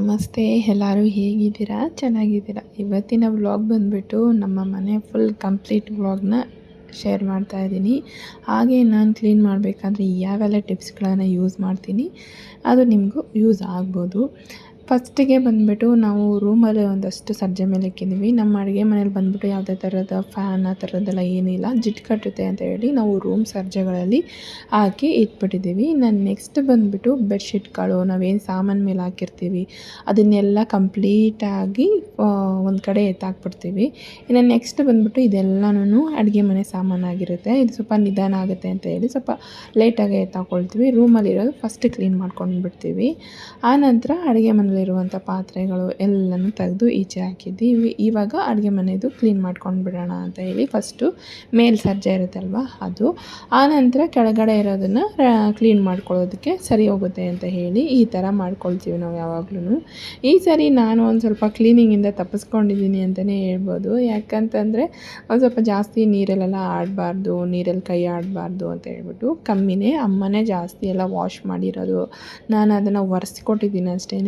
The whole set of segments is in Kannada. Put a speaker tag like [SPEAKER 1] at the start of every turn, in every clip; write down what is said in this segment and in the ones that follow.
[SPEAKER 1] ನಮಸ್ತೆ, ಎಲ್ಲರೂ ಹೇಗಿದ್ದೀರಾ? ಚೆನ್ನಾಗಿದ್ದೀರಾ? ಇವತ್ತಿನ ವ್ಲಾಗ್ ಬಂದುಬಿಟ್ಟು ನಮ್ಮ ಮನೆ ಫುಲ್ ಕಂಪ್ಲೀಟ್ ವ್ಲಾಗ್ನ ಶೇರ್ ಮಾಡ್ತಾ ಇದ್ದೀನಿ. ಹಾಗೆ ನಾನು ಕ್ಲೀನ್ ಮಾಡಬೇಕಾದ್ರೆ ಯಾವೆಲ್ಲ ಟಿಪ್ಸ್ಗಳನ್ನು ಯೂಸ್ ಮಾಡ್ತೀನಿ, ಅದು ನಿಮಗೂ ಯೂಸ್ ಆಗ್ಬೋದು. ಫಸ್ಟಿಗೆ ಬಂದುಬಿಟ್ಟು ನಾವು ರೂಮಲ್ಲಿ ಒಂದಷ್ಟು ಸಜ್ಜೆ ಮೇಲೆ ಇಕ್ಕಿದ್ದೀವಿ. ನಮ್ಮ ಅಡುಗೆ ಮನೇಲಿ ಬಂದುಬಿಟ್ಟು ಯಾವುದೇ ಥರದ ಫ್ಯಾನ್ ಆ ಥರದ್ದೆಲ್ಲ ಏನಿಲ್ಲ ಜಿಡ್ ಕಟ್ಟುತ್ತೆ ಅಂತ ಹೇಳಿ ನಾವು ರೂಮ್ ಸರ್ಜೆಗಳಲ್ಲಿ ಹಾಕಿ ಇಟ್ಬಿಟ್ಟಿದ್ದೀವಿ. ನಾನು ನೆಕ್ಸ್ಟ್ ಬಂದುಬಿಟ್ಟು ಬೆಡ್ಶೀಟ್ಗಳು, ನಾವೇನು ಸಾಮಾನು ಮೇಲೆ ಹಾಕಿರ್ತೀವಿ, ಅದನ್ನೆಲ್ಲ ಕಂಪ್ಲೀಟಾಗಿ ಒಂದು ಕಡೆ ಎತ್ತಾಕ್ಬಿಡ್ತೀವಿ. ಇನ್ನು ನೆಕ್ಸ್ಟ್ ಬಂದುಬಿಟ್ಟು ಇದೆಲ್ಲನೂ ಅಡುಗೆ ಮನೆ ಸಾಮಾನಾಗಿರುತ್ತೆ ಇದು ಸ್ವಲ್ಪ ನಿಧಾನ ಆಗುತ್ತೆ ಅಂತ ಹೇಳಿ ಸ್ವಲ್ಪ ಲೇಟಾಗಿ ಎತ್ತಾಕೊಳ್ತೀವಿ. ರೂಮಲ್ಲಿರೋದು ಫಸ್ಟ್ ಕ್ಲೀನ್ ಮಾಡ್ಕೊಂಡು ಬಿಡ್ತೀವಿ ಆನಂತರ ಅಡುಗೆ ಮನೇಲಿ ಇರುವಂಥ ಪಾತ್ರೆಗಳು ಎಲ್ಲನೂ ತೆಗೆದು ಈಚೆ ಹಾಕಿದ್ದೀವಿ. ಇವಾಗ ಅಡುಗೆ ಮನೆಯದು ಕ್ಲೀನ್ ಮಾಡ್ಕೊಂಡು ಬಿಡೋಣ ಅಂತ ಹೇಳಿ ಫಸ್ಟು ಮೇಲ್ ಸಜ್ಜೆ ಇರುತ್ತಲ್ವ ಅದು. ಆನಂತರ ಕೆಳಗಡೆ ಇರೋದನ್ನು ಕ್ಲೀನ್ ಮಾಡ್ಕೊಳ್ಳೋದಕ್ಕೆ ಸರಿ ಹೋಗುತ್ತೆ ಅಂತ ಹೇಳಿ ಈ ಥರ ಮಾಡ್ಕೊಳ್ತೀವಿ ನಾವು ಯಾವಾಗ್ಲೂ ಈ ಸರಿ ನಾನು ಒಂದು ಸ್ವಲ್ಪ ಕ್ಲೀನಿಂಗಿಂದ ತಪ್ಪಿಸ್ಕೊಂಡಿದ್ದೀನಿ ಅಂತಲೇ ಹೇಳ್ಬೋದು. ಯಾಕಂತಂದರೆ ಒಂದು ಸ್ವಲ್ಪ ಜಾಸ್ತಿ ನೀರಲ್ಲೆಲ್ಲ ಆಡಬಾರ್ದು, ನೀರಲ್ಲಿ ಕೈ ಆಡಬಾರ್ದು ಅಂತ ಹೇಳ್ಬಿಟ್ಟು ಕಮ್ಮಿನೇ ಅಮ್ಮನೇ ಜಾಸ್ತಿ ಎಲ್ಲ ವಾಶ್ ಮಾಡಿರೋದು. ನಾನು ಅದನ್ನು ಒರೆಸ್ಕೊಟ್ಟಿದ್ದೀನಿ ಅಷ್ಟೇ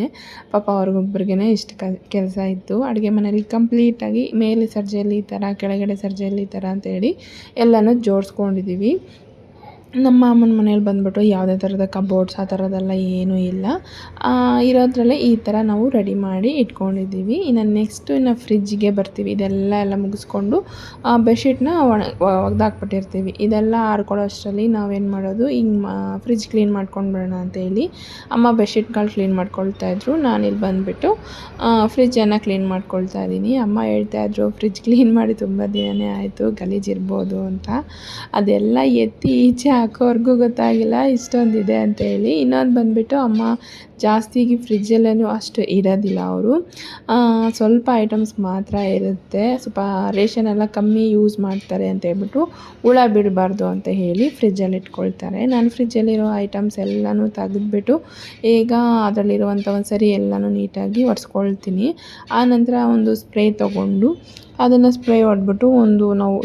[SPEAKER 1] ಪಾಪ ಅವ್ರಿಗೊಬ್ರಿಗೇ ಇಷ್ಟು ಕ, ಕೆಲಸ ಇತ್ತು. ಅಡುಗೆ ಮನೇಲಿ ಕಂಪ್ಲೀಟಾಗಿ ಮೇಲೆ ಸರ್ಜೆಯಲ್ಲಿ ಈ ಥರ, ಕೆಳಗಡೆ ಸರ್ಜೆಯಲ್ಲಿ ಈ ಥರ ಅಂತೇಳಿ ಎಲ್ಲನೂ ಜೋಡಿಸ್ಕೊಂಡಿದ್ದೀವಿ ನಮ್ಮ ಮಾಮನ ಮನೇಲಿ ಬಂದುಬಿಟ್ಟು ಯಾವುದೇ ಥರದ ಕಬೋರ್ಡ್ಸ್ ಆ ಥರದ್ದೆಲ್ಲ ಏನೂ ಇಲ್ಲ. ಇರೋದ್ರಲ್ಲೇ ಈ ಥರ ನಾವು ರೆಡಿ ಮಾಡಿ ಇಟ್ಕೊಂಡಿದ್ದೀವಿ. ಇನ್ನು ನೆಕ್ಸ್ಟು ಇನ್ನು ಫ್ರಿಜ್ಜಿಗೆ ಬರ್ತೀವಿ. ಇದೆಲ್ಲ ಎಲ್ಲ ಮುಗಿಸ್ಕೊಂಡು ಬೆಡ್ಶೀಟ್ನ ಒಣ ಒಗ್ದಾಕ್ಬಿಟ್ಟಿರ್ತೀವಿ. ಇದೆಲ್ಲ ಆರ್ಕೊಳ್ಳೋ ಅಷ್ಟರಲ್ಲಿ ನಾವೇನು ಮಾಡೋದು? ಹಿಂಗೆ ಫ್ರಿಜ್ ಕ್ಲೀನ್ ಮಾಡ್ಕೊಂಡು ಬಿಡೋಣ ಅಂತೇಳಿ ಅಮ್ಮ ಬೆಡ್ಶೀಟ್ಗಳು ಕ್ಲೀನ್ ಮಾಡ್ಕೊಳ್ತಾಯಿದ್ರು ಇಲ್ಲಿ ಬಂದುಬಿಟ್ಟು ಫ್ರಿಜ್ಜನ್ನು ಕ್ಲೀನ್ ಮಾಡ್ಕೊಳ್ತಾ ಇದ್ದೀನಿ. ಅಮ್ಮ ಹೇಳ್ತಾಯಿದ್ರು ಫ್ರಿಜ್ ಕ್ಲೀನ್ ಮಾಡಿ ತುಂಬ ದಿನವೇ ಆಯಿತು. ಗಲೀಜಿರ್ಬೋದು ಅಂತ. ಅದೆಲ್ಲ ಎತ್ತಿ ಈಚೆ ಹಾಕೋವರೆಗೂ ಗೊತ್ತಾಗಿಲ್ಲ, ಇಷ್ಟೊಂದಿದೆ ಅಂತೇಳಿ ಇನ್ನೊಂದು ಬಂದುಬಿಟ್ಟು ಅಮ್ಮ ಜಾಸ್ತಿಗೆ ಫ್ರಿಜ್ಜಲ್ಲೂ ಅಷ್ಟು ಇರೋದಿಲ್ಲ ಅವರು. ಸ್ವಲ್ಪ ಐಟಮ್ಸ್ ಮಾತ್ರ ಇರುತ್ತೆ. ಸ್ವಲ್ಪ ರೇಷನ್ ಎಲ್ಲ ಕಮ್ಮಿ ಯೂಸ್ ಮಾಡ್ತಾರೆ ಅಂತ ಹೇಳ್ಬಿಟ್ಟು ಹುಳ ಬಿಡಬಾರ್ದು ಅಂತ ಹೇಳಿ ಫ್ರಿಜ್ಜಲ್ಲಿ ಇಟ್ಕೊಳ್ತಾರೆ. ನಾನು ಫ್ರಿಜ್ಜಲ್ಲಿರೋ ಐಟಮ್ಸ್ ಎಲ್ಲನೂ ತೆಗೆದ್ಬಿಟ್ಟು ಈಗ ಅದರಲ್ಲಿರುವಂಥ ಒಂದು ಸರಿ ಎಲ್ಲನೂ ನೀಟಾಗಿ ಒರೆಸ್ಕೊಳ್ತೀನಿ ಆನಂತರ ಒಂದು ಸ್ಪ್ರೇ ತೊಗೊಂಡು ಅದನ್ನು ಸ್ಪ್ರೇ ಹೊಡೆದ್ಬಿಟ್ಟು ಒಂದು ನಾವು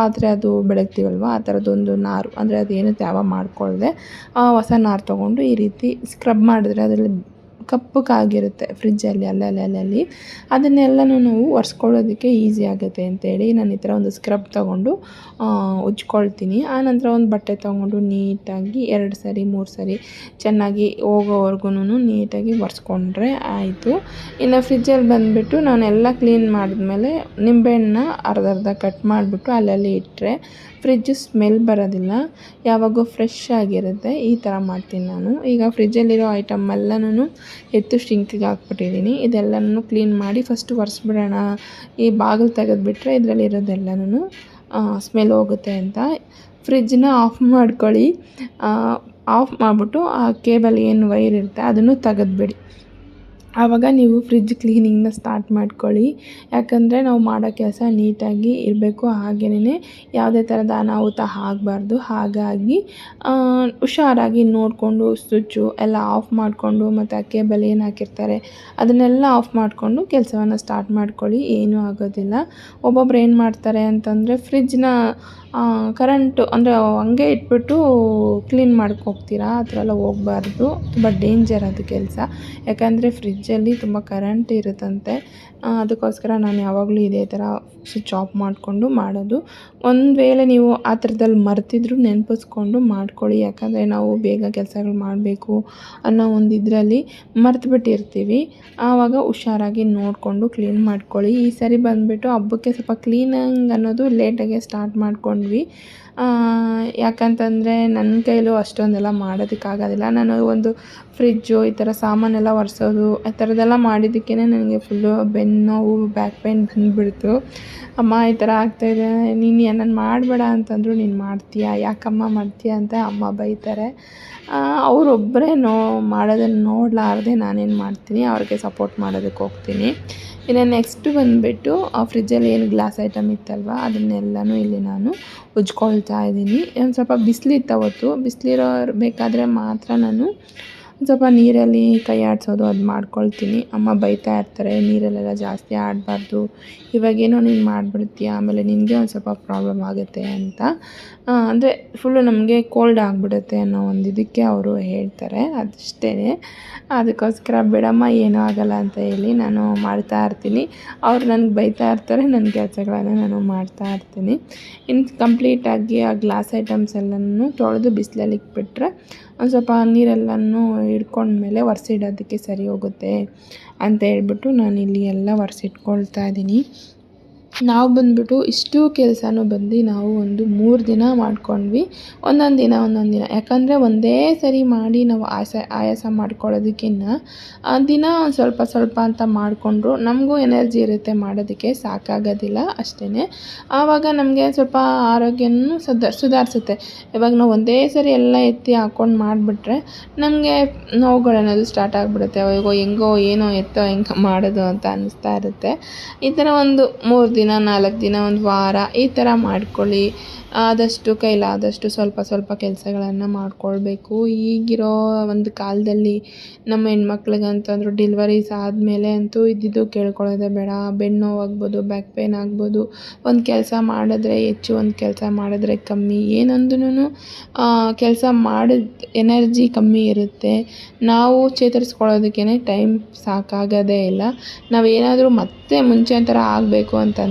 [SPEAKER 1] ಪಾತ್ರೆ ಅದು ಬೆಳಗ್ತೀವಲ್ವ? ಆ ಥರದ್ದೊಂದು ನಾರು. ಅಂದರೆ ಅದೇನು ತ್ಯಾವ ಮಾಡಿಕೊಳ್ದೆ ಹೊಸ ನಾರು ತೊಗೊಂಡು ಈ ರೀತಿ ಸ್ಕ್ರಬ್ ಮಾಡಿದ್ರೆ ಅದರಲ್ಲಿ ಕಪ್ಪಗಾಗಿರುತ್ತೆ ಫ್ರಿಜ್ಜಲ್ಲಿ ಅಲ್ಲಲ್ಲಿ ಅಲ್ಲಲ್ಲಿ ಅದನ್ನೆಲ್ಲನೂ ನಾವು ಒರೆಸ್ಕೊಳ್ಳೋದಕ್ಕೆ ಈಸಿ ಆಗುತ್ತೆ ಅಂತೇಳಿ ನಾನು ಈ ಥರ ಒಂದು ಸ್ಕ್ರಬ್ ತೊಗೊಂಡು ಉಜ್ಕೊಳ್ತೀನಿ. ಆನಂತರ ಒಂದು ಬಟ್ಟೆ ತೊಗೊಂಡು ನೀಟಾಗಿ ಎರಡು ಸರಿ, ಮೂರು ಸರಿ ಚೆನ್ನಾಗಿ ಹೋಗೋವರೆಗೂ ನೀಟಾಗಿ ಒರೆಸ್ಕೊಂಡ್ರೆ ಆಯಿತು. ಇನ್ನು ಫ್ರಿಜ್ಜಲ್ಲಿ ಬಂದುಬಿಟ್ಟು ನಾನೆಲ್ಲ ಕ್ಲೀನ್ ಮಾಡಿದ್ಮೇಲೆ ನಿಂಬೆಹಣ್ಣ ಅರ್ಧ ಅರ್ಧ ಕಟ್ ಮಾಡಿಬಿಟ್ಟು ಅಲ್ಲಲ್ಲಿ ಇಟ್ಟರೆ ಫ್ರಿಜ್ಜು ಸ್ಮೆಲ್ ಬರೋದಿಲ್ಲ. ಯಾವಾಗೂ ಫ್ರೆಶ್ ಆಗಿರುತ್ತೆ. ಈ ಥರ ಮಾಡ್ತೀನಿ ನಾನು. ಈಗ ಫ್ರಿಜ್ಜಲ್ಲಿರೋ ಐಟಮ್ ಎಲ್ಲನೂ ಎತ್ತು ಶಿಂಕಿಗೆ ಹಾಕ್ಬಿಟ್ಟಿದ್ದೀನಿ. ಇದೆಲ್ಲನೂ ಕ್ಲೀನ್ ಮಾಡಿ ಫಸ್ಟು ಒರೆಸ್ಬಿಡೋಣ. ಈ ಬಾಗಿಲು ತೆಗೆದುಬಿಟ್ರೆ ಇದರಲ್ಲಿರೋದೆಲ್ಲನೂ ಸ್ಮೆಲ್ ಹೋಗುತ್ತೆ ಅಂತ. ಫ್ರಿಜ್ಜನ್ನ ಆಫ್ ಮಾಡ್ಕೊಳ್ಳಿ. ಆಫ್ ಮಾಡಿಬಿಟ್ಟು ಆ ಕೇಬಲ್ ಏನು ವೈರ್ ಇರುತ್ತೆ ಅದನ್ನು ತೆಗೆದ್ಬಿಡಿ. ಆವಾಗ ನೀವು ಫ್ರಿಜ್ ಕ್ಲೀನಿಂಗ್ನ ಸ್ಟಾರ್ಟ್ ಮಾಡ್ಕೊಳ್ಳಿ. ಯಾಕಂದರೆ ನಾವು ಮಾಡೋ ಕೆಲಸ ನೀಟಾಗಿ ಇರಬೇಕು. ಹಾಗೆಯೇ ಯಾವುದೇ ಥರದ ಅನಾಹುತ ಆಗಬಾರ್ದು. ಹಾಗಾಗಿ ಹುಷಾರಾಗಿ ನೋಡಿಕೊಂಡು ಸ್ವಿಚ್ಚು ಎಲ್ಲ ಆಫ್ ಮಾಡಿಕೊಂಡು ಮತ್ತು ಆ ಕೇಬಲ್ ಏನು ಹಾಕಿರ್ತಾರೆ ಅದನ್ನೆಲ್ಲ ಆಫ್ ಮಾಡಿಕೊಂಡು ಕೆಲಸವನ್ನು ಸ್ಟಾರ್ಟ್ ಮಾಡ್ಕೊಳ್ಳಿ. ಏನೂ ಆಗೋದಿಲ್ಲ. ಒಬ್ಬೊಬ್ರು ಏನು ಮಾಡ್ತಾರೆ ಅಂತಂದರೆ ಫ್ರಿಜ್ನ ಕರೆಂಟು ಅಂದರೆ ಹಂಗೆ ಇಟ್ಬಿಟ್ಟು ಕ್ಲೀನ್ ಮಾಡಕ್ಕೆ ಹೋಗ್ತೀರಾ ಆ ಥರ ಎಲ್ಲ ಹೋಗ್ಬಾರ್ದು. ತುಂಬ ಡೇಂಜರ್ ಅದು ಕೆಲಸ. ಯಾಕಂದರೆ ಫ್ರಿಜ್ಜಲ್ಲಿ ತುಂಬ ಕರೆಂಟ್ ಇರುತ್ತಂತೆ. ಅದಕ್ಕೋಸ್ಕರ ನಾನು ಯಾವಾಗಲೂ ಇದೇ ಥರ ಸ್ವಿಚ್ ಆಫ್ ಮಾಡಿಕೊಂಡು ಮಾಡೋದು. ಒಂದು ವೇಳೆ ನೀವು ಆ ಥರದಲ್ಲಿ ಮರ್ತಿದ್ರು ನೆನಪಿಸ್ಕೊಂಡು ಮಾಡ್ಕೊಳ್ಳಿ. ಯಾಕಂದರೆ ನಾವು ಬೇಗ ಕೆಲಸಗಳು ಮಾಡಬೇಕು ಅನ್ನೋ ಒಂದು ಇದರಲ್ಲಿ ಮರ್ತುಬಿಟ್ಟಿರ್ತೀವಿ. ಆವಾಗ ಹುಷಾರಾಗಿ ನೋಡಿಕೊಂಡು ಕ್ಲೀನ್ ಮಾಡ್ಕೊಳ್ಳಿ. ಈ ಸರಿ ಬಂದುಬಿಟ್ಟು ಹಬ್ಬಕ್ಕೆ ಸ್ವಲ್ಪ ಕ್ಲೀನಿಂಗ್ ಅನ್ನೋದು ಲೇಟಾಗೆ ಸ್ಟಾರ್ಟ್ ಮಾಡ್ಕೊಂಡ್ವಿ ಯಾಕಂತಂದರೆ ನನ್ನ ಕೈಲೂ ಅಷ್ಟೊಂದೆಲ್ಲ ಮಾಡೋದಕ್ಕಾಗೋದಿಲ್ಲ. ನಾನು ಒಂದು ಫ್ರಿಜ್ಜು ಈ ಥರ ಸಾಮಾನೆಲ್ಲ ಒರೆಸೋದು, ಆ ಥರದ್ದೆಲ್ಲ ಮಾಡಿದ್ದಕ್ಕೇ ನನಗೆ ಫುಲ್ಲು ಬೆನ್ನು ಬ್ಯಾಕ್ ಪೇನ್ ಬಂದುಬಿಡ್ತು. ಅಮ್ಮ, ಈ ಥರ ಆಗ್ತಾಯಿದೆ ನೀನು ನಾನು ಮಾಡಬೇಡ ಅಂತಂದರು ನೀನು ಮಾಡ್ತೀಯ, ಯಾಕಮ್ಮ ಮಾಡ್ತೀಯ ಅಂತ ಅಮ್ಮ ಬೈತಾರೆ. ಅವರೊಬ್ಬರೇ ನೋ ಮಾಡೋದನ್ನು ನೋಡಲಾರ್ದೆ ನಾನೇನು ಮಾಡ್ತೀನಿ, ಅವ್ರಿಗೆ ಸಪೋರ್ಟ್ ಮಾಡೋದಕ್ಕೆ ಹೋಗ್ತೀನಿ. ಇನ್ನು ನೆಕ್ಸ್ಟ್ ಬಂದುಬಿಟ್ಟು ಆ ಫ್ರಿಜ್ಜಲ್ಲಿ ಏನು ಗ್ಲಾಸ್ ಐಟಮ್ ಇತ್ತಲ್ವ, ಅದನ್ನೆಲ್ಲನೂ ಇಲ್ಲಿ ನಾನು ಉಜ್ಕೊಳ್ತಾ ಇದ್ದೀನಿ. ಒಂದು ಸ್ವಲ್ಪ ಬಿಸಿಲಿತ್ತು ಅವತ್ತು. ಬಿಸಿಲಿರೋ ಬೇಕಾದರೆ ಮಾತ್ರ ನಾನು ಸ್ವಲ್ಪ ನೀರಲ್ಲಿ ಕೈ ಆಡಿಸೋದು ಅದು ಮಾಡ್ಕೊಳ್ತೀನಿ. ಅಮ್ಮ ಬೈತಾ ಇರ್ತಾರೆ, ನೀರಲ್ಲೆಲ್ಲ ಜಾಸ್ತಿ ಆಡಬಾರ್ದು. ಇವಾಗೇನೋ ನೀನು ಮಾಡಿಬಿಡ್ತೀಯ, ಆಮೇಲೆ ನಿನಗೆ ಒಂದು ಸ್ವಲ್ಪ ಪ್ರಾಬ್ಲಮ್ ಆಗುತ್ತೆ ಅಂತ. ಅಂದರೆ ಫುಲ್ಲು ನಮಗೆ ಕೋಲ್ಡ್ ಆಗಿಬಿಡುತ್ತೆ ಅನ್ನೋ ಒಂದು ಇದಕ್ಕೆ ಅವರು ಹೇಳ್ತಾರೆ ಅದಷ್ಟೇ ಅದಕ್ಕೋಸ್ಕರ ಬಿಡಮ್ಮ, ಏನೂ ಆಗಲ್ಲ ಅಂತ ಹೇಳಿ ನಾನು ಮಾಡ್ತಾ ಇರ್ತೀನಿ. ಅವ್ರು ನನಗೆ ಬೈತಾ ಇರ್ತಾರೆ ನನ್ನ ಕೆಲಸಗಳನ್ನು ನಾನು ಮಾಡ್ತಾ ಇರ್ತೀನಿ. ಇನ್ನು ಕಂಪ್ಲೀಟಾಗಿ ಆ ಗ್ಲಾಸ್ ಐಟಮ್ಸ್ ಎಲ್ಲನೂ ತೊಳೆದು ಬಿಸಿಲಲ್ಲಿ ಇಟ್ಬಿಟ್ರೆ ಒಂದು ಸ್ವಲ್ಪ ನೀರೆಲ್ಲನೂ ಹಿಡ್ಕೊಂಡ್ಮೇಲೆ ಒರೆಸಿಡೋದಕ್ಕೆ ಸರಿ ಹೋಗುತ್ತೆ ಅಂತ ಹೇಳ್ಬಿಟ್ಟು ನಾನಿಲ್ಲಿ ಎಲ್ಲ ಒರೆಸಿಟ್ಕೊಳ್ತಾ ಇದ್ದೀನಿ. ನಾವು ಬಂದುಬಿಟ್ಟು ಇಷ್ಟು ಕೆಲಸನೂ ಬಂದು ನಾವು ಒಂದು ಮೂರು ದಿನ ಮಾಡ್ಕೊಂಡ್ವಿ. ಒಂದೊಂದು ದಿನ ಒಂದೊಂದು ದಿನ. ಯಾಕಂದರೆ ಒಂದೇ ಸರಿ ಮಾಡಿ ನಾವು ಆಸ, ಆಯಾಸ ಮಾಡ್ಕೊಳ್ಳೋದಕ್ಕಿಂತ ದಿನ ಒಂದು ಸ್ವಲ್ಪ ಸ್ವಲ್ಪ ಅಂತ ಮಾಡಿಕೊಂಡ್ರು. ನಮಗೂ ಎನರ್ಜಿ ಇರುತ್ತೆ ಮಾಡೋದಕ್ಕೆ, ಸಾಕಾಗೋದಿಲ್ಲ ಅಷ್ಟೇ ಆವಾಗ ನಮಗೆ ಸ್ವಲ್ಪ ಆರೋಗ್ಯನೂ ಸುಧಾರ್ ಸುಧಾರಿಸುತ್ತೆ. ಇವಾಗ ನಾವು ಒಂದೇ ಸರಿ ಎಲ್ಲ ಎತ್ತಿ ಹಾಕ್ಕೊಂಡು ಮಾಡಿಬಿಟ್ರೆ ನಮಗೆ ನೋವುಗಳನ್ನೋದು ಸ್ಟಾರ್ಟ್ ಆಗಿಬಿಡುತ್ತೆ. ಅವಾಗೋ ಹೆಂಗೋ, ಏನೋ ಎತ್ತೋ, ಹೆಂಗೆ ಮಾಡೋದು ಅಂತ ಅನ್ನಿಸ್ತಾ ಇರುತ್ತೆ. ಈ ಥರ ಒಂದು ಮೂರು ದಿನ ನಾಲ್ಕು ದಿನ, ಒಂದು ವಾರ ಈ ಥರ ಮಾಡ್ಕೊಳ್ಳಿ. ಆದಷ್ಟು ಕೈಲಾದಷ್ಟು ಸ್ವಲ್ಪ ಸ್ವಲ್ಪ ಕೆಲಸಗಳನ್ನು ಮಾಡಿಕೊಳ್ಬೇಕು. ಈಗಿರೋ ಒಂದು ಕಾಲದಲ್ಲಿ ನಮ್ಮ ಹೆಣ್ಮಕ್ಳಿಗಂತಂದ್ರೂ ಡಿಲ್ವರೀಸ್ ಆದಮೇಲೆ ಅಂತೂ ಇದ್ದಿದ್ದು ಕೇಳ್ಕೊಳ್ಳೋದೆ ಬೇಡ. ಬೆನ್ನು ನೋವಾಗ್ಬೋದು ಬ್ಯಾಕ್ ಪೇನ್ ಆಗ್ಬೋದು. ಒಂದು ಕೆಲಸ ಮಾಡಿದ್ರೆ ಹೆಚ್ಚು, ಒಂದು ಕೆಲಸ ಮಾಡಿದ್ರೆ ಕಮ್ಮಿ. ಏನೊಂದೂ ಕೆಲಸ ಮಾಡಿದ ಎನರ್ಜಿ ಕಮ್ಮಿ ಇರುತ್ತೆ. ನಾವು ಚೇತರಿಸ್ಕೊಳ್ಳೋದಕ್ಕೇ ಟೈಮ್ ಸಾಕಾಗೋದೇ ಇಲ್ಲ. ನಾವೇನಾದರೂ ಮತ್ತೆ ಮುಂಚೆ ಥರ ಆಗಬೇಕು ಅಂತಂದರೆ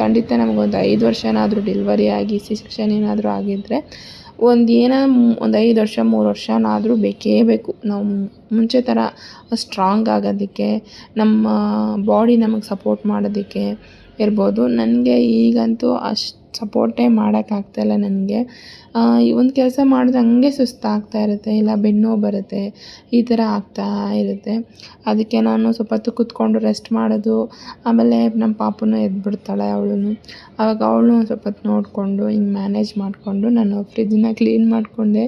[SPEAKER 1] ಖಂಡಿತ ನಮಗೊಂದು ಐದು ವರ್ಷನಾದರೂ ಡೆಲ್ವರಿ ಆಗಿ ಸೆಕ್ಷನ್ ಏನಾದರೂ ಆಗಿದ್ದರೆ ಒಂದು ಏನೋ ಒಂದು ಐದು ವರ್ಷ, ಮೂರು ವರ್ಷನಾದರೂ ಬೇಕೇ ಬೇಕು. ನಾವು ಮುಂಚೆ ಥರ ಸ್ಟ್ರಾಂಗ್ ಆಗೋದಕ್ಕೆ, ನಮ್ಮ ಬಾಡಿ ನಮಗೆ ಸಪೋರ್ಟ್ ಮಾಡೋದಕ್ಕೆ ಇರ್ಬೋದು. ನನಗೆ ಈಗಂತೂ ಅಷ್ಟು ಸಪೋರ್ಟೇ ಮಾಡೋಕ್ಕಾಗ್ತಾಯಿಲ್ಲ ನನಗೆ. ಈ ಒಂದು ಕೆಲಸ ಮಾಡಿದ್ರೆ ಹಂಗೆ ಸುಸ್ತಾಗ್ತಾ ಇರುತ್ತೆ, ಇಲ್ಲ ಬೆನ್ನು ಬರುತ್ತೆ, ಈ ಥರ ಆಗ್ತಾ ಇರುತ್ತೆ. ಅದಕ್ಕೆ ನಾನು ಸ್ವಲ್ಪ ಹೊತ್ತು ಕೂತ್ಕೊಂಡು ರೆಸ್ಟ್ ಮಾಡೋದು, ಆಮೇಲೆ ನಮ್ಮ ಪಾಪನ ಎದ್ಬಿಡ್ತಾಳೆ ಅವಳು ಆವಾಗ ಅವಳು ಸ್ವಲ್ಪ ಹೊತ್ತು ನೋಡಿಕೊಂಡು, ಹಿಂಗೆ ಮ್ಯಾನೇಜ್ ಮಾಡಿಕೊಂಡು ನಾನು ಫ್ರಿಜ್ಜನ್ನ ಕ್ಲೀನ್ ಮಾಡಿಕೊಂಡೆ.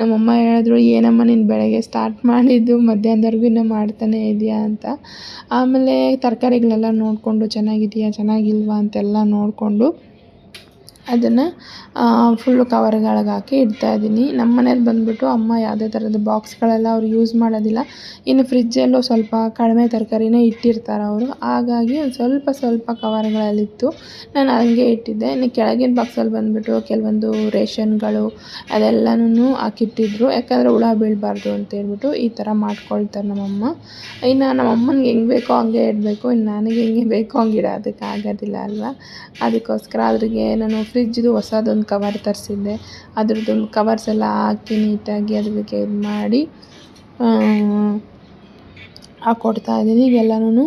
[SPEAKER 1] ನಮ್ಮಮ್ಮ ಹೇಳಿದ್ರು, ಏನಮ್ಮ, ನೀನು ಬೆಳಗ್ಗೆ ಸ್ಟಾರ್ಟ್ ಮಾಡಿದ್ದು, ಮಧ್ಯಾಹ್ನದವರೆಗೂ ಇನ್ನೂ ಮಾಡ್ತಾನೆ ಇದೆಯಾ? ಅಂತ. ಆಮೇಲೆ ತರಕಾರಿಗಳೆಲ್ಲ ನೋಡಿಕೊಂಡು, ಚೆನ್ನಾಗಿದೆಯಾ? ಚೆನ್ನಾಗಿಲ್ವಾ? ಅಂತೆಲ್ಲ ನೋಡಿಕೊಂಡು ಅದನ್ನು ಫುಲ್ಲು ಕವರ್ಗಳಿಗೆ ಹಾಕಿ ಇಡ್ತಾಯಿದ್ದೀನಿ ನಮ್ಮ ಮನೇಲಿ ಬಂದುಬಿಟ್ಟು ಅಮ್ಮ ಯಾವುದೇ ಥರದ ಬಾಕ್ಸ್ಗಳೆಲ್ಲ ಅವ್ರು ಯೂಸ್ ಮಾಡೋದಿಲ್ಲ. ಇನ್ನು ಫ್ರಿಜ್ಜಲ್ಲೂ ಸ್ವಲ್ಪ ಕಡಿಮೆ ತರಕಾರಿನೇ ಇಟ್ಟಿರ್ತಾರೆ ಅವರು. ಹಾಗಾಗಿ ಒಂದು ಸ್ವಲ್ಪ ಸ್ವಲ್ಪ ಕವರ್ಗಳಲ್ಲಿತ್ತು ನಾನು ಹಂಗೆ ಇಟ್ಟಿದ್ದೆ. ಇನ್ನು ಕೆಳಗಿನ ಬಾಕ್ಸಲ್ಲಿ ಬಂದುಬಿಟ್ಟು ಕೆಲವೊಂದು ರೇಷನ್ಗಳು ಅದೆಲ್ಲನೂ ಹಾಕಿಟ್ಟಿದ್ರು. ಯಾಕಂದರೆ ಹುಳ ಬೀಳಬಾರ್ದು ಅಂತೇಳ್ಬಿಟ್ಟು ಈ ಥರ ಮಾಡ್ಕೊಳ್ತಾರೆ ನಮ್ಮಮ್ಮ. ಇನ್ನು ನಮ್ಮ ಅಮ್ಮನಿಗೆ ಹೆಂಗೆ ಬೇಕೋ ಹಂಗೆ ಇಡಬೇಕು. ಇನ್ನು ನನಗೆ ಹೆಂಗೆ ಬೇಕೋ ಹಂಗೆ ಇಡೋದಕ್ಕೆ ಆಗೋದಿಲ್ಲ ಅಲ್ವಾ? ಅದಕ್ಕೋಸ್ಕರ ಅದ್ರಿಗೆ ನಾನು ಫ್ರಿಜ್ದು ಹೊಸದೊಂದು ಕವರ್ ತರಿಸಿದ್ದೆ. ಅದ್ರದ್ದೊಂದು ಕವರ್ಸ್ ಎಲ್ಲ ಹಾಕಿ ನೀಟಾಗಿ ಅದಕ್ಕೆ ಇದು ಮಾಡಿ ಹಾಕ್ಕೊಡ್ತಾ ಇದ್ದೀನಿ. ಎಲ್ಲನೂ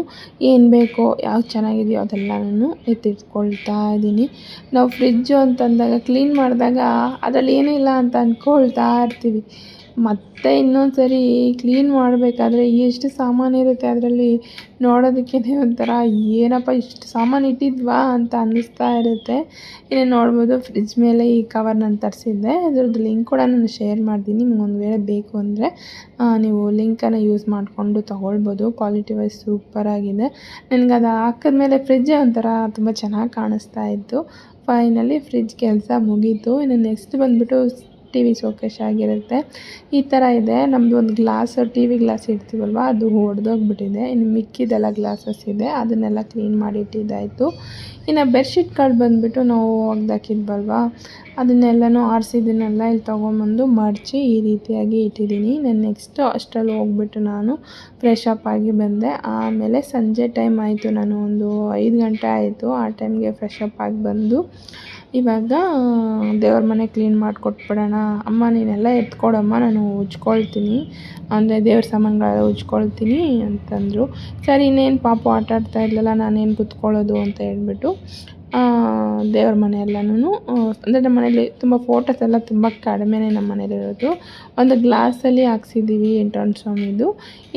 [SPEAKER 1] ಏನು ಬೇಕೋ ಯಾವ ಚೆನ್ನಾಗಿದೆಯೋ ಅದೆಲ್ಲನೂ ಎತ್ತಿಟ್ಕೊಳ್ತಾ ಇದ್ದೀನಿ. ನಾವು ಫ್ರಿಜ್ಜು ಅಂತಂದಾಗ ಕ್ಲೀನ್ ಮಾಡಿದಾಗ ಅದರಲ್ಲಿ ಏನೂ ಇಲ್ಲ ಅಂತ ಅಂದ್ಕೊಳ್ತಾ ಇರ್ತೀವಿ. ಮತ್ತೆ ಇನ್ನೊಂದು ಸರಿ ಕ್ಲೀನ್ ಮಾಡಬೇಕಾದ್ರೆ ಎಷ್ಟು ಸಾಮಾನು ಇರುತ್ತೆ ಅದರಲ್ಲಿ ನೋಡೋದಕ್ಕೇ ಒಂಥರ, ಏನಪ್ಪ ಇಷ್ಟು ಸಾಮಾನು ಇಟ್ಟಿದ್ವಾ ಅಂತ ಅನ್ನಿಸ್ತಾ ಇರುತ್ತೆ. ಇನ್ನು ನೋಡ್ಬೋದು ಫ್ರಿಜ್ ಮೇಲೆ ಈ ಕವರ್ ನಾನು ತರಿಸಿದ್ದೆ. ಅದ್ರದ್ದು ಲಿಂಕ್ ಕೂಡ ನಾನು ಶೇರ್ ಮಾಡ್ತೀನಿ. ನಿಮ್ಗೆ ಒಂದು ವೇಳೆ ಬೇಕು ಅಂದರೆ ನೀವು ಲಿಂಕನ್ನು ಯೂಸ್ ಮಾಡಿಕೊಂಡು ತೊಗೊಳ್ಬೋದು. ಕ್ವಾಲಿಟಿ ವೈಸ್ ಸೂಪರಾಗಿದೆ ನನಗೆ ಅದು ಹಾಕಿದ್ಮೇಲೆ ಫ್ರಿಜ್ಜೇ ಒಂಥರ ತುಂಬ ಚೆನ್ನಾಗಿ ಕಾಣಿಸ್ತಾ ಇತ್ತು. ಫೈನಲಿ ಫ್ರಿಜ್ ಕೆಲಸ ಮುಗೀತು. ಇನ್ನು ನೆಕ್ಸ್ಟ್ ಬಂದುಬಿಟ್ಟು ಟಿ ವಿ ಶೋಕೇಶ್ ಆಗಿರುತ್ತೆ. ಈ ಥರ ಇದೆ. ನಮ್ಮದು ಒಂದು ಗ್ಲಾಸ್, ಟಿ ವಿ ಗ್ಲಾಸ್ ಇಡ್ತೀವಲ್ವ? ಅದು ಹೊಡೆದೋಗ್ಬಿಟ್ಟಿದೆ ಇನ್ನು ಮಿಕ್ಕಿದೆಲ್ಲ ಗ್ಲಾಸಸ್ ಇದೆ. ಅದನ್ನೆಲ್ಲ ಕ್ಲೀನ್ ಮಾಡಿ ಇಟ್ಟಿದ್ದಾಯಿತು. ಇನ್ನು ಬೆಡ್ಶೀಟ್ಗಳು ಬಂದುಬಿಟ್ಟು ನಾವು ಒಗ್ದಾಕಿದ್ವಲ್ವ? ಅದನ್ನೆಲ್ಲನೂ ಆರಿಸಿದ್ದನ್ನೆಲ್ಲ ಇಲ್ಲಿ ತೊಗೊಂಬಂದು ಮಡಚಿ ಈ ರೀತಿಯಾಗಿ ಇಟ್ಟಿದ್ದೀನಿ. ನಾನು ನೆಕ್ಸ್ಟು ಅಷ್ಟರಲ್ಲಿ ಹೋಗ್ಬಿಟ್ಟು ನಾನು ಫ್ರೆಶ್ ಅಪ್ ಆಗಿ ಬಂದೆ. ಆಮೇಲೆ ಸಂಜೆ ಟೈಮ್ ಆಯಿತು. ನಾನು ಒಂದು ಐದು ಗಂಟೆ ಆಯಿತು. ಆ ಟೈಮ್ಗೆ ಫ್ರೆಶ್ ಅಪ್ ಆಗಿ ಬಂದು ಇವಾಗ ದೇವ್ರ ಮನೆ ಕ್ಲೀನ್ ಮಾಡಿಕೊಟ್ಬಿಡೋಣ. ಅಮ್ಮ, ನೀನೆಲ್ಲ ಎತ್ಕೊಡಮ್ಮ, ನಾನು ಉಜ್ಕೊಳ್ತೀನಿ. ಅಂದರೆ ದೇವ್ರ ಸಾಮಾನುಗಳೆಲ್ಲ ಉಜ್ಕೊಳ್ತೀನಿ ಅಂತಂದರು. ಸರಿ, ಇನ್ನೇನು ಪಾಪು ಆಟ ಆಡ್ತಾ ಇದ್ಲಲ್ಲ, ನಾನೇನು ಕುತ್ಕೊಳ್ಳೋದು ಅಂತ ಹೇಳ್ಬಿಟ್ಟು ದೇವ್ರ ಮನೆ ಅಂದರೆ ನಮ್ಮ ಮನೇಲಿ ತುಂಬ ಫೋಟೋಸ್ ಎಲ್ಲ ತುಂಬ ಕಡಿಮೆನೇ ನಮ್ಮ ಮನೇಲಿರೋದು ಒಂದು ಗ್ಲಾಸಲ್ಲಿ ಹಾಕ್ಸಿದ್ದೀವಿ ಎಂಟೊಂದು ಸ್ವಾಮಿದು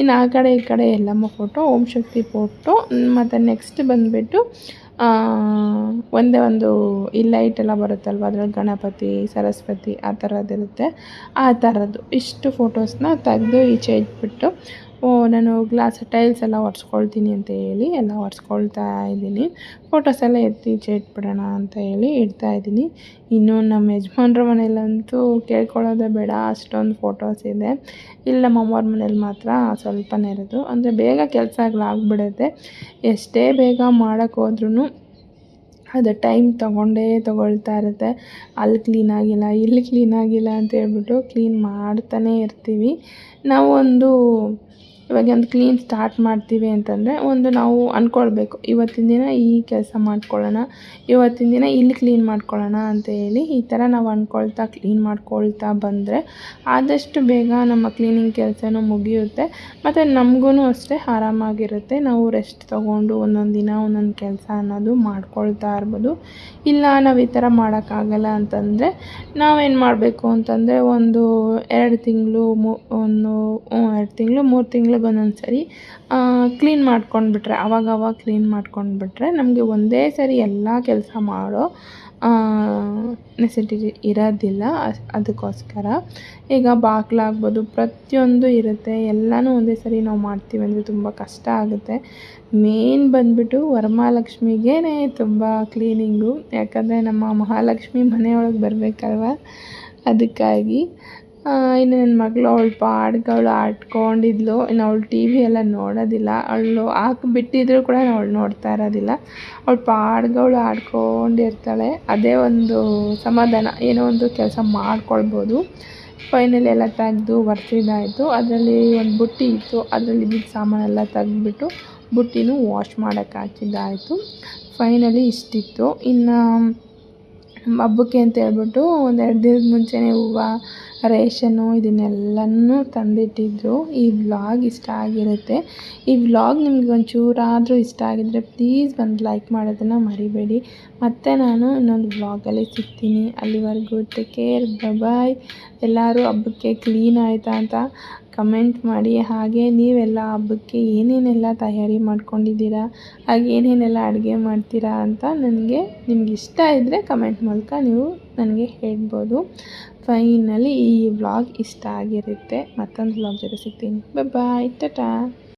[SPEAKER 1] ಇನ್ನು ಆ ಕಡೆ ಈ ಕಡೆ ಎಲ್ಲಮ್ಮ ಫೋಟೋ ಓಂ ಶಕ್ತಿ ಫೋಟೋ ಮತ್ತು ನೆಕ್ಸ್ಟ್ ಬಂದುಬಿಟ್ಟು ಒಂದೇ ಒಂದು ಈ ಲೈಟೆಲ್ಲ ಬರುತ್ತಲ್ವ? ಅದ್ರಲ್ಲಿ ಗಣಪತಿ, ಸರಸ್ವತಿ, ಆ ಥರದ್ದಿರುತ್ತೆ ಆ ಥರದ್ದು ಇಷ್ಟು ಫೋಟೋಸನ್ನ ತೆಗೆದು ಈಚೆ ಇಟ್ಬಿಟ್ಟು ನಾನು ಗ್ಲಾಸ್ ಟೈಲ್ಸ್ ಎಲ್ಲ ಒರೆಸ್ಕೊಳ್ತೀನಿ ಅಂತ ಹೇಳಿ, ಎಲ್ಲ ಒರೆಸ್ಕೊಳ್ತಾ ಇದ್ದೀನಿ. ಫೋಟೋಸ್ ಎಲ್ಲ ಎತ್ತಿ ಈಚೆ ಇಟ್ಬಿಡೋಣ ಅಂತ ಹೇಳಿ ಇಡ್ತಾ ಇದ್ದೀನಿ. ಇನ್ನು ನಮ್ಮ ಯಜಮಾನ್ರ ಮನೇಲಂತೂ ಕೇಳ್ಕೊಳ್ಳೋದೇ ಬೇಡ, ಅಷ್ಟೊಂದು ಫೋಟೋಸ್ ಇದೆ. ಇಲ್ಲಿ ನಮ್ಮ ಅಮ್ಮವ್ರ ಮನೇಲಿ ಮಾತ್ರ ಸ್ವಲ್ಪನೇ ಇರೋದು. ಅಂದರೆ ಬೇಗ ಕೆಲಸಗಳಾಗ್ಬಿಡುತ್ತೆ ಎಷ್ಟೇ ಬೇಗ ಮಾಡೋಕ್ಕೆ ಹೋದ್ರೂ ಅದು ಟೈಮ್ ತೊಗೊಂಡೇ ತೊಗೊಳ್ತಾ ಇರುತ್ತೆ. ಅಲ್ಲಿ ಕ್ಲೀನ್ ಆಗಿಲ್ಲ, ಇಲ್ಲಿ ಕ್ಲೀನ್ ಆಗಿಲ್ಲ ಅಂತ ಹೇಳ್ಬಿಟ್ಟು ಕ್ಲೀನ್ ಮಾಡ್ತಾನೇ ಇರ್ತೀವಿ. ನಾವು ಒಂದು ಇವಾಗ ಒಂದು ಕ್ಲೀನ್ ಸ್ಟಾರ್ಟ್ ಮಾಡ್ತೀವಿ ಅಂತಂದರೆ ಒಂದು ನಾವು ಅಂದ್ಕೊಳ್ಬೇಕು ಇವತ್ತಿನ ದಿನ ಈ ಕೆಲಸ ಮಾಡ್ಕೊಳ್ಳೋಣ, ಇವತ್ತಿನ ದಿನ ಇಲ್ಲಿ ಕ್ಲೀನ್ ಮಾಡ್ಕೊಳ್ಳೋಣ ಅಂತ ಹೇಳಿ ಈ ಥರ ನಾವು ಅಂದ್ಕೊಳ್ತಾ ಕ್ಲೀನ್ ಮಾಡ್ಕೊಳ್ತಾ ಬಂದರೆ ಆದಷ್ಟು ಬೇಗ ನಮ್ಮ ಕ್ಲೀನಿಂಗ್ ಕೆಲಸನೂ ಮುಗಿಯುತ್ತೆ, ಮತ್ತು ನಮಗೂ ಅಷ್ಟೇ ಆರಾಮಾಗಿರುತ್ತೆ. ನಾವು ರೆಸ್ಟ್ ತೊಗೊಂಡು ಒಂದೊಂದು ದಿನ ಒಂದೊಂದು ಕೆಲಸ ಅನ್ನೋದು ಮಾಡ್ಕೊಳ್ತಾ ಇರ್ಬೋದು. ಇಲ್ಲ ನಾವು ಈ ಥರ ಮಾಡೋಕ್ಕಾಗಲ್ಲ ಅಂತಂದರೆ ನಾವೇನು ಮಾಡಬೇಕು ಅಂತಂದರೆ ಒಂದು ಎರಡು ತಿಂಗಳು ಮೂ ಒಂದು ಎರಡು ತಿಂಗಳು, ಮೂರು ತಿಂಗ್ಳಿಗೆ ಒಂದೊಂದು ಸರಿ ಕ್ಲೀನ್ ಮಾಡ್ಕೊಂಡ್ಬಿಟ್ರೆ ಅವಾಗ ಅವಾಗ ಕ್ಲೀನ್ ಮಾಡ್ಕೊಂಡ್ಬಿಟ್ರೆ ನಮಗೆ ಒಂದೇ ಸರಿ ಎಲ್ಲ ಕೆಲಸ ಮಾಡೋ ನೆಸೆಸಿಟಿ ಇರೋದಿಲ್ಲ. ಅದಕ್ಕೋಸ್ಕರ ಈಗ ಬಾಗಿಲಾಗ್ಬೋದು ಪ್ರತಿಯೊಂದು ಇರುತ್ತೆ. ಎಲ್ಲನೂ ಒಂದೇ ಸರಿ ನಾವು ಮಾಡ್ತೀವಿ ಅಂದರೆ ತುಂಬ ಕಷ್ಟ ಆಗುತ್ತೆ. ಮೇನ್ ಬಂದ್ಬಿಟ್ಟು ವರಮಹಾಲಕ್ಷ್ಮಿಗೇ ತುಂಬ ಕ್ಲೀನಿಂಗು ಯಾಕಂದರೆ ನಮ್ಮ ಮಹಾಲಕ್ಷ್ಮಿ ಮನೆಯೊಳಗೆ ಬರಬೇಕಲ್ವ? ಅದಕ್ಕಾಗಿ ಇನ್ನು ನನ್ನ ಮಗಳು ಅವ್ಳ ಪಾಡಿಗೆ ಅವಳು ಆಡ್ಕೊಂಡಿದ್ಲು. ಇನ್ನು ಅವಳು ಟಿ ವಿ ಎಲ್ಲ ನೋಡೋದಿಲ್ಲ. ಅವಳು ಹಾಕ್ಬಿಟ್ಟಿದ್ರು ಕೂಡ ಅವಳು ನೋಡ್ತಾ ಇರೋದಿಲ್ಲ. ಅವ್ಳ ಪಾಡಿಗೆ ಅವಳು ಆಡ್ಕೊಂಡಿರ್ತಾಳೆ. ಅದೇ ಒಂದು ಸಮಾಧಾನ. ಏನೋ ಒಂದು ಕೆಲಸ ಮಾಡ್ಕೊಳ್ಬೋದು. ಫೈನಲಿ ಎಲ್ಲ ತೆಗೆದು ಬರ್ತಿದ್ದಾಯಿತು ಅದರಲ್ಲಿ ಒಂದು ಬುಟ್ಟಿ ಇತ್ತು. ಅದರಲ್ಲಿ ಇದ್ದಿದ್ದ ಸಾಮಾನೆಲ್ಲ ತೆಗೆದ್ಬಿಟ್ಟು ಬುಟ್ಟಿನೂ ವಾಶ್ ಮಾಡೋಕ್ಕೆ ಹಾಕಿದ್ದಾಯಿತು. ಫೈನಲಿ ಇಷ್ಟಿತ್ತು. ಇನ್ನು ಹಬ್ಬಕ್ಕೆ ಅಂತ ಹೇಳ್ಬಿಟ್ಟು ಒಂದು ಎರಡು ದಿನದ ಮುಂಚೆನೇ ಹೂವು ರೇಷನ್ನು ಇದನ್ನೆಲ್ಲನೂ ತಂದಿಟ್ಟಿದ್ರು. ಈ ವ್ಲಾಗ್ ಇಷ್ಟ ಆಗಿರುತ್ತೆ. ಈ ವ್ಲಾಗ್ ನಿಮ್ಗೆ ಒಂಚೂರಾದರೂ ಇಷ್ಟ ಆಗಿದ್ದರೆ ಪ್ಲೀಸ್ ಒಂದು ಲೈಕ್ ಮಾಡೋದನ್ನು ಮರಿಬೇಡಿ. ಮತ್ತು ನಾನು ಇನ್ನೊಂದು ವ್ಲಾಗಲ್ಲಿ ಸಿಗ್ತೀನಿ. ಅಲ್ಲಿವರೆಗೂ ಟೇಕ್ ಕೇರ್. ಬಾಯ್. ಎಲ್ಲರೂ ಹಬ್ಬಕ್ಕೆ ಕ್ಲೀನ್ ಆಯಿತಾ ಅಂತ ಕಮೆಂಟ್ ಮಾಡಿ. ಹಾಗೆ ನೀವೆಲ್ಲ ಹಬ್ಬಕ್ಕೆ ಏನೇನೆಲ್ಲ ತಯಾರಿ ಮಾಡ್ಕೊಂಡಿದ್ದೀರಾ? ಹಾಗೆ ಏನೇನೆಲ್ಲ ಅಡುಗೆ ಮಾಡ್ತೀರಾ ಅಂತ ನನಗೆ ನಿಮ್ಗೆ ಇಷ್ಟ ಇದ್ದರೆ ಕಮೆಂಟ್ ಮೂಲಕ ನೀವು ನನಗೆ ಹೇಳ್ಬೋದು. ಫೈನಲಿ ಈ ವ್ಲಾಗ್ ಇಷ್ಟ ಆಗಿರುತ್ತೆ. ಮತ್ತೊಂದು ವ್ಲಾಗ್ ಜೊತೆ ಸಿಗ್ತೀನಿ. ಬಾಯ್ ಟಾಟಾ.